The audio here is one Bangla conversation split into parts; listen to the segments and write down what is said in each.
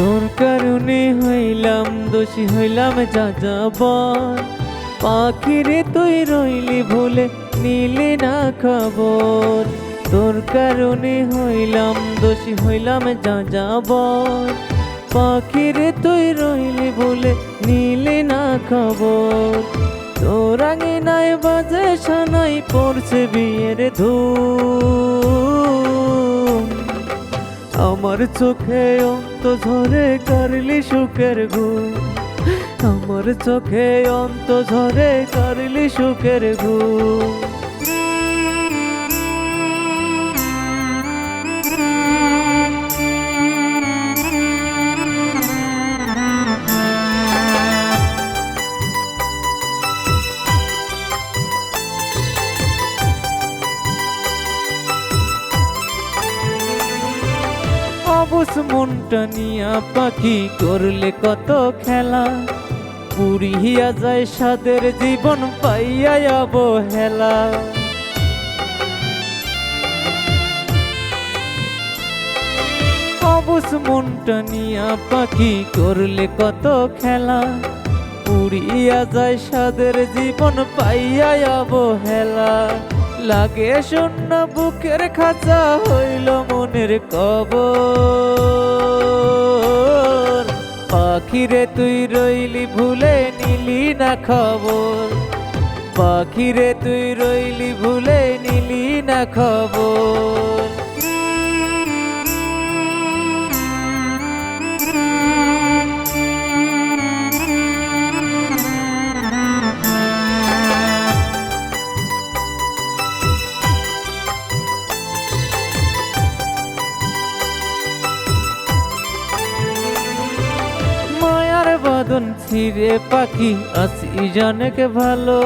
তোর কারণে হইলাম দোষী, হইলাম যা যাবার পাখিরে তুই রইলি ভুলে নিলি না খবর। তোর কারণে হইলাম দোষী, হইলাম যা যাবার পাখিরে তুই রইলি ভুলে নিলি না খবর। তোর আগে নাই বাজে সানাই পড়ছে বিয়ের ধূম আমার চোখে অন্ত ঝরে কারলি সুখের ঘুম আমার চোখে অন্ত ঝরে কারলি সুখের ঘুম অবস মনটা নিয়া পাখি করলে কত খেলা। পুরিয়া যায় সাদের জীবন, পাইয়া অবহেলা অবস মনটা নিয়া পাখি করলে কত খেলা। পুরিয়া যায় সাদের জীবন, পাইয়া অবহেলা লাগে শূন্য বুকের খাঁচা হইল মনের কব পাখিরে তুই রইলি, ভুলে নিলি না খবর। পাখিরে তুই রইলি, ভুলে নিলি না খবর। বদন ছিঁড়ে পাখি আসি জনকে ভালো।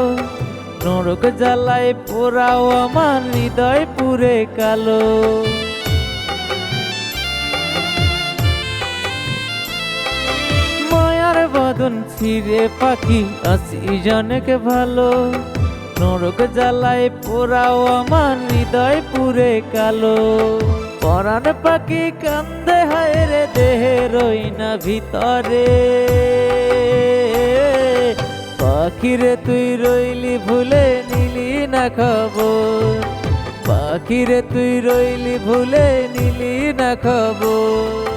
নরক জ্বালায় পোড়াও আমার হৃদয় পুরে কালো। মায়ার বদন ছিঁড়ে পাখি আসি জনকে ভালো। নরক জ্বালায় পোড়াও আমার হৃদয় পুরে কালো। পরাণ পাখি কান্দে হায় রে দেহে, রই না ভিতরে। পাখিরে তুই রইলি ভুলে নিলি না খবর। পাখিরে তুই রইলি ভুলে নিলি না খবর।